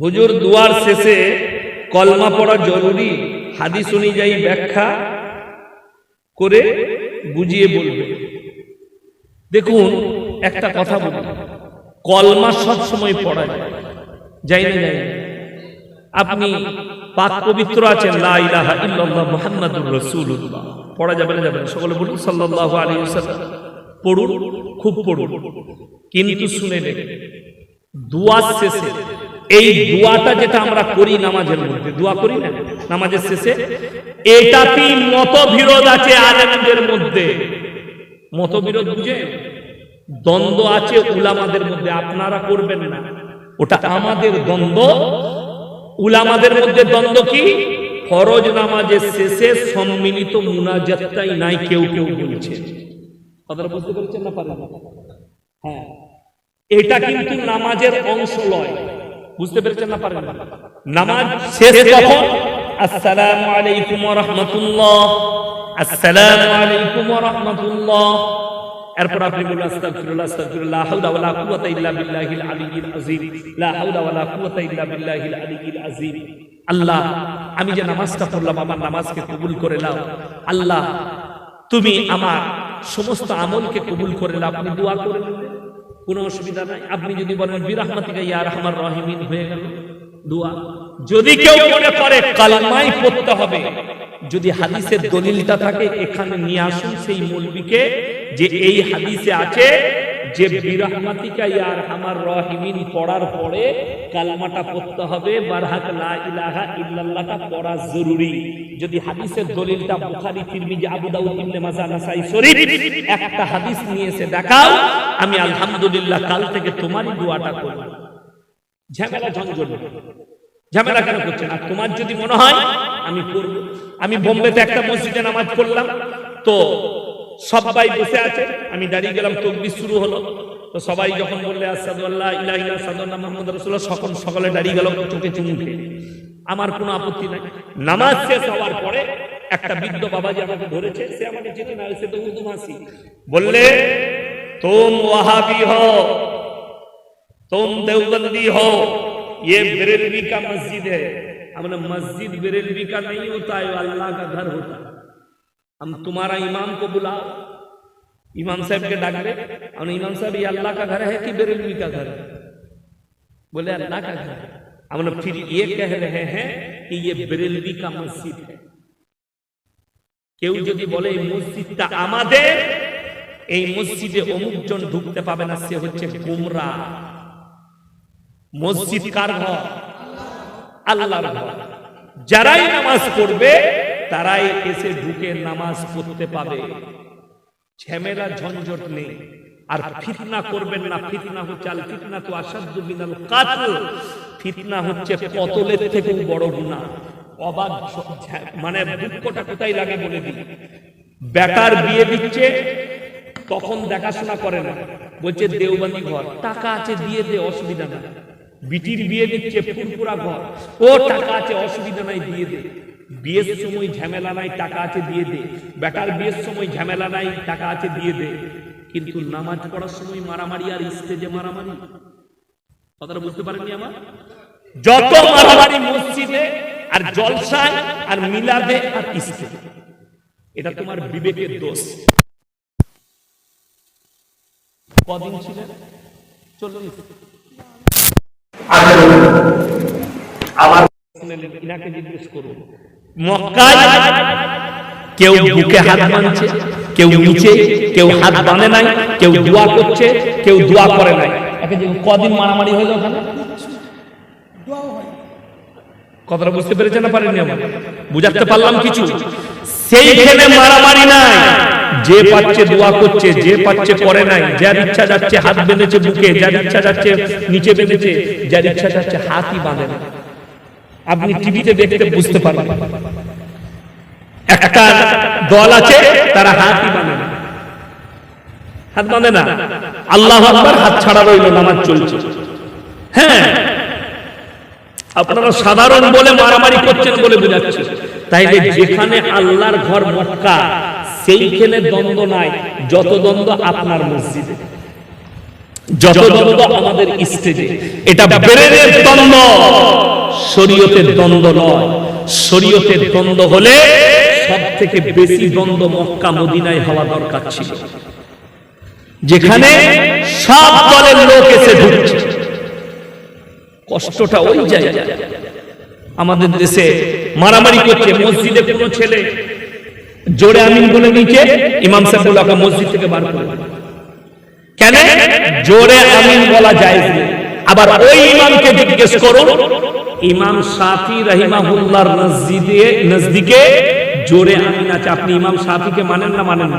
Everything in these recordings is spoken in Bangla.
হুজুর দুয়ার শেষে কলমা পড়া জরুরি, হাদিস অনুযায়ী ব্যাখ্যা করে বুঝিয়ে বলবে। দেখুন, একটা কথা বলি। কলমা সব সময় পড়া যায়। যাই না যাই আপনি পাক পবিত্র আছেন, লা ইলাহা ইল্লাল্লাহ মুহাম্মাদুর রাসূলুল্লাহ। পড়া যাবে না যাবে সকলে বলুন, সাল্লাল্লাহু আলাইহি ওয়াসাল্লাম। পড়ুন, খুব পড়ুন। কিন্তু শুনে নেবেন দোয়া শেষে এই দোয়াটা যেটা আমরা করি নামাজের মধ্যে, দোয়া করি না? নামাজের শেষে? এটাতেই মতবিরোধ আছে আলেমদের মধ্যে? মতবিরোধ বুঝে? দ্বন্দ্ব আছে উলামাদের মধ্যে, আপনারা করবেন না। ওটা আমাদের দ্বন্দ্ব। উলামাদের মধ্যে দ্বন্দ্ব কি? ফরজ নামাজের শেষে সম্মিলিত মুনাজাতটাই নাই, কেউ কেউ বলছে। কথাটা বুঝতে পেরেছেন না পারেন? হ্যাঁ। এটা কিন্তু নামাজের অংশ লয় বুঝতে পেরেছেন না পারেন নামাজ শেষ কখন? আসসালামু আলাইকুম ওয়া রাহমাতুল্লাহ। আসসালামু আলাইকুম ওয়া রাহমাতুল্লাহ। এরপর আপনি বলুন আস্তাগফিরুল্লাহ আস্তাগফিরুল্লাহ লা হাওলা ওয়ালা কুওয়াতা ইল্লা বিল্লাহিল আলিয়্যিল আযীম। লা হাওলা ওয়ালা কুওয়াতা ইল্লা বিল্লাহিল আলিয়্যিল আযীম। আল্লাহ আমি যে নামাজটা পড়লাম আমার নামাজকে কবুল করে নাও। আল্লাহ তুমি আমার সমস্ত আমলকে কবুল করে নাও। আপনি দোয়া করে নেবেন। কোনো অসুবিধা নাই। আপনি যদি বলেন, বিরাহমাতিকা ইয়া রহমান রহিমিন হয়ে গেল। দোয়া। যদি কেউ মনে করে, কালমাই পড়তে হবে যদি হাদিসের দলিলটা থাকে, এখানে নিয়ে আসুন সেই মুলবিকে যে এই হাদিসে আছে যে বিরাহমাতিকা ইয়া রাহমান রহিমিন পড়ার পরে কালমাটা পড়তে হবে, বারহাক লা ইলাহা ইল্লাল্লাহটা পড়া জরুরি। যদি হাদিসের দলিলটা বুখারী, তিরমিজি, আবু দাউদ, ইবনে মাজাহ একটা হাদিস নিয়ে এসে দেখাও, আমি আলহামদুলিল্লাহ কাল থেকে তোমারই দোয়াটা করব। ঝামেলা ঝঞ্ঝট ঝামেলা কেন করছে না তোমার যদি মনে হয়, আমি করব। আমি বোম্বেতে একটা মসজিদে নামাজ পড়লাম, তো সবাই বসে আছে আমি দাঁড়িয়ে গেলাম তকবির শুরু হলো তো সবাই যখন বললে আসাদু আল্লাহ ইলাহা ইল্লাল্লাহ সাদুল্লাহ মুহাম্মদ রাসূলুল্লাহ সকল সকলে দাঁড়িয়ে গেল চোখে চুমু খেয়ে আমার কোনো আপত্তি নাই নামাজ শেষ হওয়ার পরে একটা বৃদ্ধ বাবাজি আমাকে ধরেছে সে আমাকে চিনে না সে তো উর্দু ভাষী বললে तुम वहाबी हो तुम देवबंदी हो ये बरेलवी का मस्जिद है हमने मस्जिद बरेलवी का नहीं होता है वो अल्लाह का घर होता है हम तुम्हारा इमाम को बुलाओ इमाम साहब के डाक रहे हमने इमाम साहब ये अल्लाह का घर है कि बरेलवी का घर है बोले अल्लाह का घर है हमने फिर ये कह रहे हैं कि ये बरेलवी का मस्जिद है কেউ যদি বলে এই মসজিদটা আমাদের এই মসজিদে অমুকজন ঢুকতে পাবে না সে হচ্ছে গুমরা মসজিদ কার ঘর আল্লাহর ঘর যারাই নামাজ পড়বে তারাই এসে ঢুকে নামাজ পড়তে পাবে। ঝামেলা ঝঞ্ঝট নেই। আর ফিতনা করবেন না, ফিতনা হচ্ছে আল ফিতনা তো আসাধ্য বিনাল কাতল। ফিতনা হচ্ছে কতলের থেকেও বড় অবাক ঝ- মানে দুঃখটা কোথায় লাগে বলে দিই? বেটার বিয়ে দিচ্ছে, তখন দেখাশোনা করে না। বলছে দেওবানি ঘর। টাকা আছে, দিয়ে দে, অসুবিধা নাই। বিটির বিয়ে দিচ্ছে ফুরপুরা ঘর। ও টাকা আছে, অসুবিধা নাই, দিয়ে দে। বিয়ের সময় ঝামেলা নাই টাকা আছে দিয়ে দে। বেটার বিয়ের সময় ঝামেলা নাই টাকা আছে দিয়ে দে। কিন্তু নামাজ পড়ার সময় মারামারি আর স্টেজে মারামারি। কথাটা বুঝতে পারেননি আমার? যত মারামারি মসজিদে আর জলসায় আর মিলাদে আর স্টেজে এটা তোমার বিবেকের দোষ। কদিন ছিলেন? চল্লিশ আবার ইনাকে জিজ্ঞেস করুন। কেউ বুকে হাত বাঁধছে, কেউ নিচে, কেউ হাত নাই, কেউ দোয়া করছে, কেউ দোয়া করে নাই। কদিন মারামারি ওখানে? কথাটা বুঝতে পেরেছেন না পারেননি আমার? বুঝাতে পারলাম কিছু। সেইখানে মারামারি নাই। যে পাচ্ছে দোয়া করছে, যে পাচ্ছে করে নাই। যার ইচ্ছা যাচ্ছে হাত বেঁধেছে বুকে, যার ইচ্ছা যাচ্ছে নিচে বেঁধেছে, যার ইচ্ছা যাচ্ছে হাতই বাঁধে না আপনি টিভিতে দেখতে বুঝতে পারবেন একটা দল আছে তারা হাতই বাঁধে না। হাত বাঁধে না। আল্লাহ আকবার হাত ছাড়া রইল নামাজ চলছে। হ্যাঁ। আপনারা সাধারণ বলে মারামারি করছেন বলে বোঝাচ্ছে। তাইলে যেখানে আল্লাহর ঘর মক্কা সেইখানে দ্বন্দ্ব নাই যত দ্বন্দ্ব আপনার মসজিদে। যেখানে সব দলের লোক এসে ঢুকছে। কষ্টটা ওই জায়গায় আমাদের দেশে মারামারি করছে, মসজিদে কোনো ছেলে, জোরে আমিন বলে নিচে ইমাম সাহেবুল আকা মসজিদ থেকে বার করে। কেন? জোরে আমিন বলা যায়। আবার ওই ইমামকে জিজ্ঞেস করুন, ইমাম শাফি রহিমাহুল্লাহর নজদিদে নজদিকে জোরে আমিন আছে। আপনি ইমাম শাফিকে মানেন না মানেন না?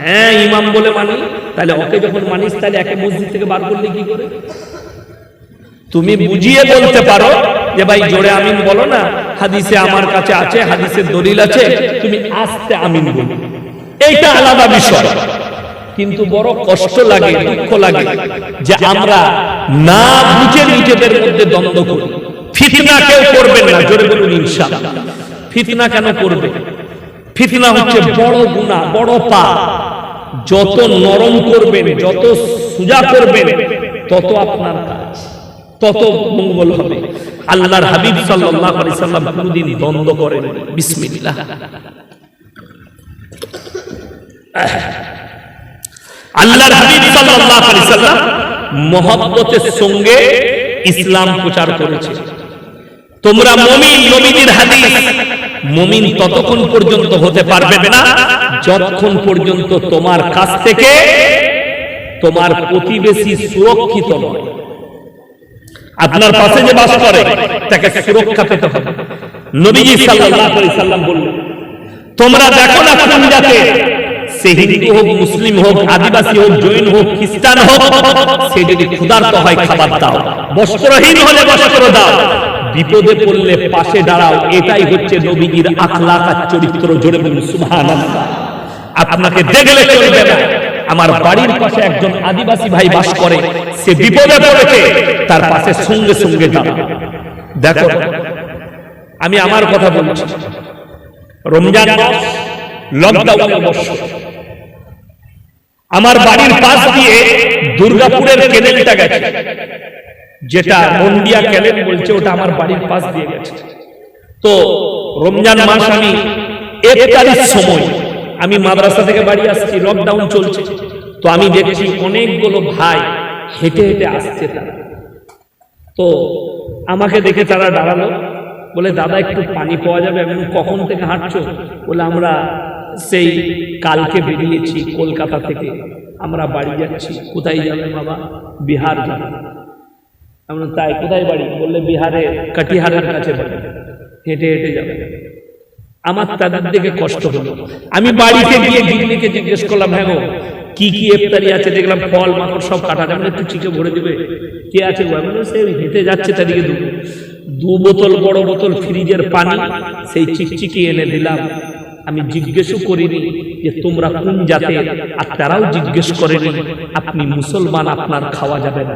হ্যাঁ ইমাম বলে মানি। তাহলে ওকে যখন মানিস, তাহলে একে মসজিদ থেকে বার করলে কি করে? তুমি বুঝিয়ে বলতে পারো যে ভাই, জোরে আমিন বলো না। হাদিসে আমার কাছে আছে, হাদিসের দলিল আছে। তুমি আস্তে আমিন বলো। এইটা আলাদা বিষয়। কিন্তু বড় কষ্ট লাগে, দুঃখ লাগে যে আমরা না বুঝে নিজেদের মধ্যে দ্বন্দ্ব করি। ফিতনা কেউ করবেন না, জোরে বলুন ইনশাআল্লাহ। ফিতনা কেন করবে? ফিতনা হচ্ছে বড় গুনাহ বড় পা। যত নরম করবেন, যত সুজা করবেন, তত আপনার কাজ, তত মঙ্গল হবে। আল্লাহর হাবিব সাল্লাল্লাহু আলাইহি সাল্লাম কোনদিন দ্বন্দ্ব করেন বিসমিল্লাহ। আল্লাহর হাবিব সাল্লাল্লাহু আলাইহি সাল্লাম মহব্বতের সঙ্গে ইসলাম প্রচার করেছে। তোমরা মুমিন নবীজির হাদিস, মুমিন ততক্ষণ পর্যন্ত হতে পারবে না, যতক্ষণ পর্যন্ত তোমার কাছ থেকে তোমার প্রতিবেশী সুরক্ষিত নয়। আপনার পাশে যে বাস করে, তাকে সুরক্ষা পেতে হবে। নবীজি সাল্লাল্লাহু আলাইহি সাল্লাম বললেন, তোমরা দেখো না কোন জাতে সে হিন্দু হোক, মুসলিম হোক, আদিবাসী হোক, জৈন হোক, খ্রিস্টান হোক, সে যদি ক্ষুধার্ত হয়, খাবার দাও। বস্ত্রহীন হলে বস্ত্র দাও। বিপদে পড়লে পাশে দাঁড়াও। এটাই হচ্ছে নবীজির আখলাক আর চরিত্র, জোরে বলুন, সুবহানাল্লাহ। আপনাকে দেখলে চলবে না। আমার বাড়ির পাশে একজন আদিবাসী ভাই বাস করে। সে বিপদে পড়েছে তার পাশে সঙ্গে সঙ্গে দাঁড়াও দেখো, আমি আমার কথা বলছি। রমজান মাস লকডাউনের আমার বাড়ির পাশ দিয়ে দুর্গাপুরের কেনেলটা গেছে, যেটা মন্ডিয়া ক্যালেন বলছে, ওটা আমার বাড়ির পাশ দিয়ে গেছে। তো রমজান মাস আমি একতারিশ সময় আমি মাদ্রাসা থেকে বাড়ি আসছি, লকডাউন চলছে। তো আমি দেখছি অনেকগুলো ভাই হেঁটে হেঁটে আসছে তারা। তো আমাকে দেখে তারা দাঁড়াল, বলে, দাদা, একটু পানি পাওয়া যাবে? আমি কখন থেকে হাঁটছো? বলে, আমরা সেই কালকে বেরিয়েছি কলকাতা থেকে। আমরা বাড়ি যাচ্ছি। কোথায় যাবে বাবা? বিহার যাবে। আমরা তাই, কোথায় বাড়ি? বললে বিহারে কাটিহারের কাছে বাড়ি। হেঁটে হেঁটে যাবে। আমার তাদের দিকে কষ্ট হলো। আমি বাড়িতে গিয়ে গিন্নিকে জিজ্ঞেস করলাম হ্যাঁ কি কি ইফতারি আছে? দেখলাম ফল মাকড় সব কাটা যাবে একটু চিকে ভরে দিবে। কে আছে সে হেঁটে যাচ্ছে তাদেরকে দু দু বোতল বড় বোতল ফ্রিজের পানি, সেই চিকচিকি এনে দিলাম। আমি জিজ্ঞেসও করিনি যে তোমরা কোন জাতে, আর তারাও জিজ্ঞেস করেনি, আপনি মুসলমান, আপনার খাওয়া যাবে না।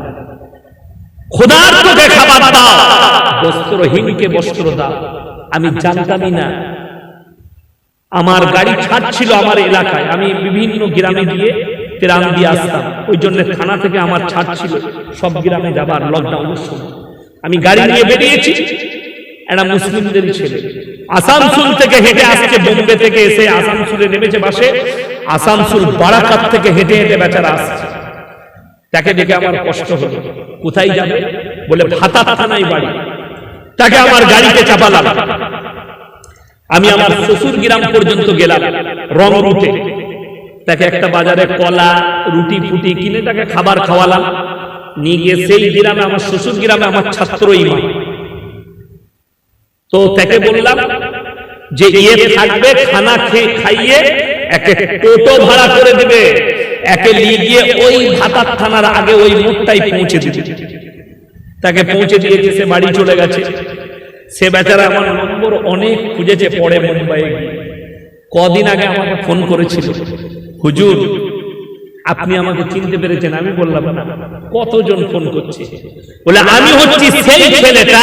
খোদার তোকে খাবার বস্ত্র দাও। আমি জানতামই না। আমার গাড়ি ছাড়ছিল আমার এলাকায়। আমি বিভিন্ন গ্রামে গিয়ে ত্রাণ দিয়ে আসতাম। ওই জন্য থানা থেকে আমার ছাড় ছিল। সব গ্রামে যাবার লকডাউনের সময়। আমি গাড়ি নিয়ে বেরিয়েছি। একটা মুসলিমদের ছেলে। আসানসোল থেকে হেঁটে আসছে, বোম্বে থেকে এসে আসানসোলে নেমেছে বাসে। আসানসোল বারাকাত থেকে হেঁটে হেঁটে বেচারা আসছে। তাকে দেখে আমার কষ্ট হলো। কোথায় যাবে? বলে ভাতার থানায় বাড়ি। তাকে আমার গাড়িতে চাপালাম। আমি আমার শ্বশুর গ্রাম পর্যন্ত গেলাম, রং রুটে। তাকে একটা বাজারে কলা, রুটি ফুটি কিনে তাকে খাবার খাওয়ালাম। নিয়ে গিয়ে সেই গ্রামে, আমার শ্বশুর গ্রামে আমার ছাত্র ইমাম তো তাকে বললাম যে ইয়ে থাকবে, খানা খেয়ে খাইয়ে একে টোটো ভাড়া করে দিবে। একে নিয়ে গিয়ে ওই ভাতার থানার আগে ওই মোড়টাই পৌঁছে দিবে। তাকে পৌঁছে দিয়েছে, সে বাড়ি চলে গেছে। সে বেচারা আমার নম্বর অনেক খুঁজেছে পরে মুম্বাইয়ে গিয়ে। কদিন আগে আমাকে ফোন করেছিল, হুজুর, আপনি আমাকে চিনতে পেরেছেন, আমি বললাম, না, কতজন ফোন করছে? বলে, আমি হচ্ছি সেই ছেলেটা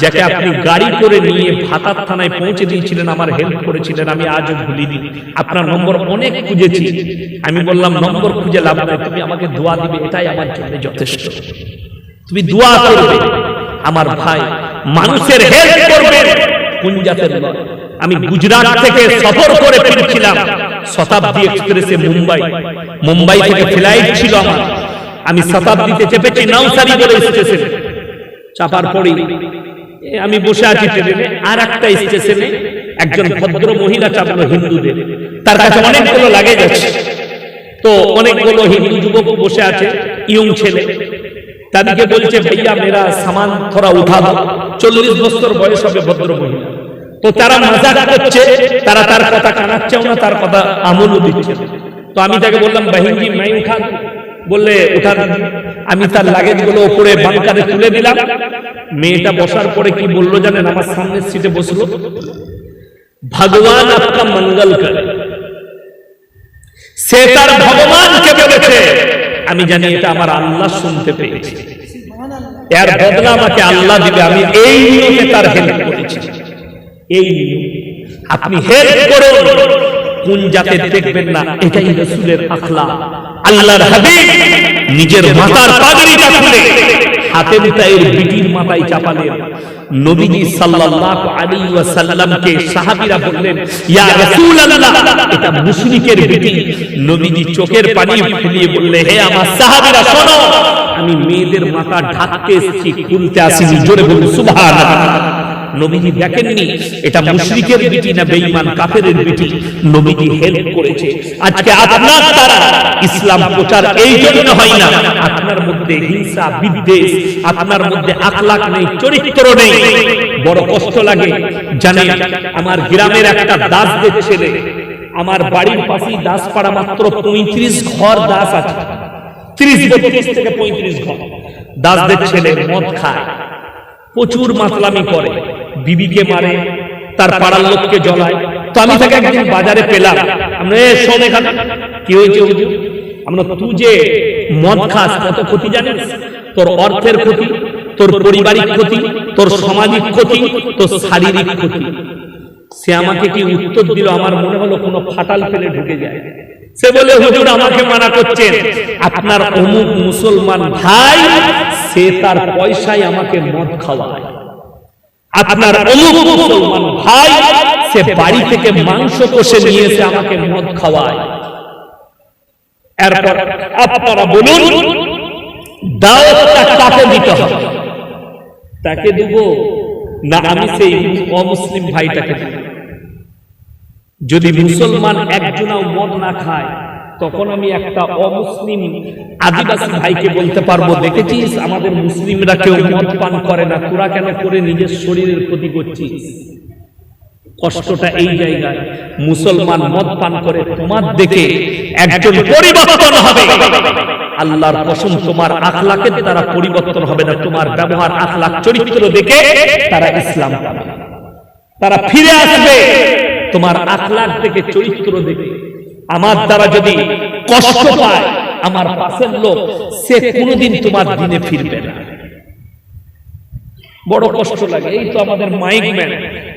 যাকে আপনি গাড়ি করে নিয়ে ভাতার থানায় পৌঁছে দিয়েছিলেন আমার হেল্প করেছিলেন আমি আজও ভুলিনি। আপনার নম্বর অনেক খুঁজেছি। আমি বললাম নম্বর খুঁজে লাভ নাই তুমি আমাকে দোয়া দিবে এটাই আমার জন্য যথেষ্ট। তুমি দোয়া করবে আমার ভাই মানুষের হেল্প করবে কোন জাতের নয় আমি গুজরাট থেকে সফর করে ফিরছিলাম শতাব্দী এক্সপ্রেসে মুম্বাই। মুম্বাই। থেকে ফ্লাইট ছিল আমার। আমি শতাব্দীতে চেপেছি নাউসারি বলে স্টেশনে। চাপার পরেই আমি বসে আছি ট্রেনে আর একটা স্টেশনে একজন ভদ্র মহিলা চাপলো হিন্দুদের। তার কাছে অনেকগুলো লাগেজ আছে। তো অনেকগুলো হিন্দু যুবক বসে আছে, ইয়ং ছেলে। তাদেরকে বলছে, ভাইয়া মেরা সামান থোড়া উঠা দাও চল্লিশ বছর বয়স হবে ভদ্র মহিলা। তো তারা মজাক করছে, তারা তার কথা কানাচ্ছেও না, তার কথা আমলও দিচ্ছে তো আমি তাকে বললাম বাহিনী মাই উঠা বললে উঠা দিন। আমি তার লাগেজগুলো উপরে বাংকারে তুলে দিলাম। মেয়েটা বসার পরে কি বলল জানেন? আমার সামনের সিটে বসল। ভগবান আপকা মঙ্গল করে। সে তার ভগবানকে বলেছে আমি জানি এটা আমার আল্লাহ শুনতে পেয়েছি। এর বদলা আমাকে আল্লাহ দিবে। আমি এই নিয়মে তার হেল্প করেছি। এই নিয়ম। আপনি হেল্প করুন। কোন জাতে দেখবেন না, এটাই রসুলের আখলা। আল্লাহর হাবিব নিজের মাথার পাগড়িটা খুলে হাতের তাইয়ের বিটির মাথায় চাপালেন। নবীজি সাল্লাল্লাহু আলাইহি ওয়াসাল্লামকে সাহাবীরা বললেন, ইয়া রাসূলুল্লাহ! এটা মুশরিকের বিটি। নবীজি চোখের পানি ফেলিয়ে বললে, হে আমার সাহাবীরা, শোনো, আমি মেয়েদের মাথা ঢাকতে এসেছি, খুলতে আসিনি। জোরে বলুন, সুবহানাল্লাহ। নবীজি দেখেননি, এটা বিটি না বিটি? নবীজি হেল্প করেছে। আজকে আপনার ইসলাম প্রচার এই জন্য হয় না। আপনার মধ্যে হিংসা, বিদ্বেষ, আপনার মধ্যে নেই, চরিত্র নেই। বড় কষ্ট লাগে। জানেন, আমার গ্রামের একটা ছেলে, আমার বাড়ির পাশেই দাসপাড়া মাত্র পঁয়ত্রিশ ঘর দাস আছে। ত্রিশ বত্রিশ থেকে পঁয়ত্রিশ ঘর। দাসদের ছেলে মদ খায়। প্রচুর মাতলামি করে। বিবিকে মারে, তার পাড়ার লোককে জ্বলায়। তো আমি তাকে একদিন বাজারে পেলাম। আমরা শোন এখানে। কি হয়েছে আমরা তুই যে মদ খাস, কত ক্ষতি জানিস? তোর অর্থের ক্ষতি, তোর পারিবারিক ক্ষতি, তোর সামাজিক ক্ষতি, তোর শারীরিক ক্ষতি। সে আমাকে কি উত্তর দিল? আমার মনে হলো কোনো ফাটাল ফেলে ঢুকে যায়। সে বলে, হুজুর আমাকে মানা করছেন। আপনার অমুক মুসলমান ভাই, সে তার পয়সায় আমাকে মদ খাওয়ায়। আপনার অমুক মুসলমান ভাই, সে বাড়ি থেকে মাংস কষে নিয়ে এসে আমাকে মদ খাওয়ায়। এরপর আপনারা বলুন, দাওয়াতটা কাকে দিতে হবে? তাকে দেব? না, আমি সেই অমুসলিম ভাইটাকে দেব। যদি মুসলমান একজনাও মদ না খায় তখন আমি একটা অমুসলিম আদিবাসী ভাইকে বলতে পারব দেখেছিস আমাদের মুসলিমরা কেউ মদ পান করে না তোরা কেন করে নিজের শরীরের ক্ষতি করছিস? কষ্টটা এই জায়গায় মুসলমান মদ পান করে তোমার দেখে একজন পরিবর্তন হবে। আল্লাহর কসম তোমার আখলাকের দ্বারা পরিবর্তন হবে না তোমার ব্যবহার আখলাক চরিত্র দেখে তারা ইসলাম পাবে। তারা ফিরে আসবে। তোমার আখলাক থেকে চরিত্র দেখে। আমার দ্বারা যদি কষ্ট পায় আমার পাশের লোক, সে কোনোদিন তোমার দিনে ফিরবে না। বড় কষ্ট লাগে, এই তো আমাদের মাইক ম্যান।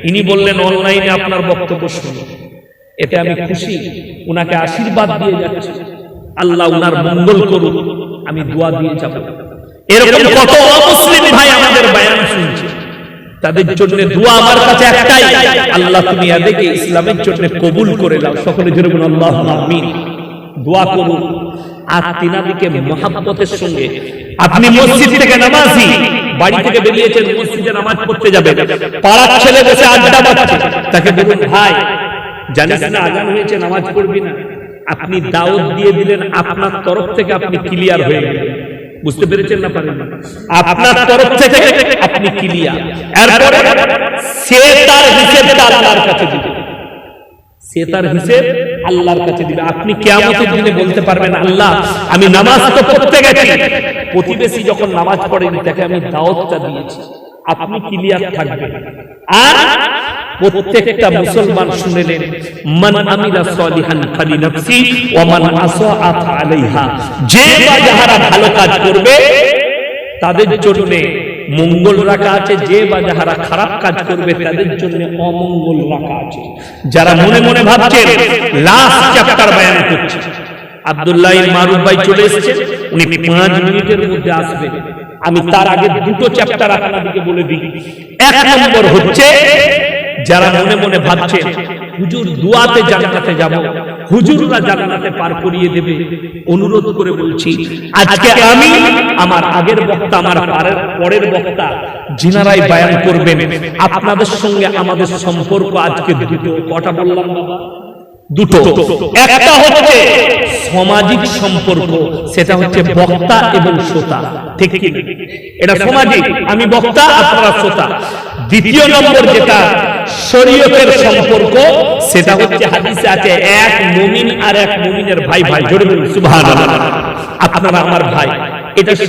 ইনি বললেন, অনলাইনে আপনার বক্তব্য শুনুন। এতে আমি খুশি, উনাকে আশীর্বাদ দিয়ে যাচ্ছি। আল্লাহ উনার মঙ্গল করুন আমি দোয়া দিয়ে যাব। এরকম কত অমুসলিম ভাই আমাদের বায়ান তাদের জন্য দোয়া আমার কাছে একটাই। আল্লাহ তুমি এদেরকে ইসলামের জন্য কবুল করে দাও সকলে জোরে বলুন, আল্লাহ আমিন। দোয়া করুন। আর তিনাদিকে মহাব্বতের সঙ্গে। আপনি মসজিদ থেকে নামাজি, বাড়ি থেকে বেরিয়েছেন, মসজিদে নামাজ পড়তে যাবে পাড়ার ছেলে বসে আড্ডা মারছে। তাকে বলুন, ভাই, জানিস না, আজান হয়েছে, নামাজ পড়বি না? আপনি দাওয়াত দিয়ে দিলেন, আপনার তরফ থেকে আপনি ক্লিয়ার হয়ে গেলেন। বুঝতে পেরেছেন না পারেন আপনার তরফ থেকে আপনি ক্লিয়ার। এরপরে সে তার হিসেবটা আল্লাহর কাছে দিবে। সে তার হিসেব আল্লাহর কাছে দিবে। আপনি কেয়ামতের দিনে বলতে পারবেন আল্লাহ আমি নামাজ তো পড়তে গেছি। প্রতিবেশী যখন নামাজ পড়েনি তাকে আমি দাওয়াতটা দিয়েছি। আপনি ক্লিয়ার থাকবেন। আর প্রত্যেকটা মুসলমান শুনেলেন, মান আমিলা সলিহান ফালি নফসি ওয়া মান আসাআত আলাইহা। যে বা যাহারা ভালো কাজ করবে, তাদের জন্য মঙ্গল রাখা আছে। যে বা যাহারা খারাপ কাজ করবে, তাদের জন্য অমঙ্গল রাখা আছে। যারা মনে মনে ভাবছেন, লাস্ট চ্যাপ্টার বয়ান করছে। আব্দুল্লাহ মারুফ ভাই চলে এসেছে, উনি পাঁচ মিনিটের মধ্যে আসবেন। আমি তার আগে দুটো চ্যাপ্টার আপনাদেরকে বলে দিই। এক নম্বর হচ্ছে যারা মনে মনে ভাবছে, হুজুর দুয়াতে জান্নাতে যাব, হুজুররা জান্নাতে পার করিয়ে দেবে, অনুরোধ করে বলছি, আজকে আমি আমার আগের বক্তা, আমার পারের পরের বক্তা জিনারাই বায়ান করবেন, আপনাদের সঙ্গে আমাদের সম্পর্ক আজকে দুটো, কটা বললাম বাবা? দুটো। একটা হচ্ছে সামাজিক সম্পর্ক, সেটা হচ্ছে বক্তা এবং শ্রোতা। ঠিক এটা সামাজিক, আমি বক্তা, আপনারা শ্রোতা। দ্বিতীয় নম্বর যেটা, শরীয়তের সম্পর্ক, সেটা হচ্ছে হাদিসে আছে, এক মুমিন আর এক মুমিনের ভাই ভাই জোরে বলুন আপনারা আমার ভাই। এটা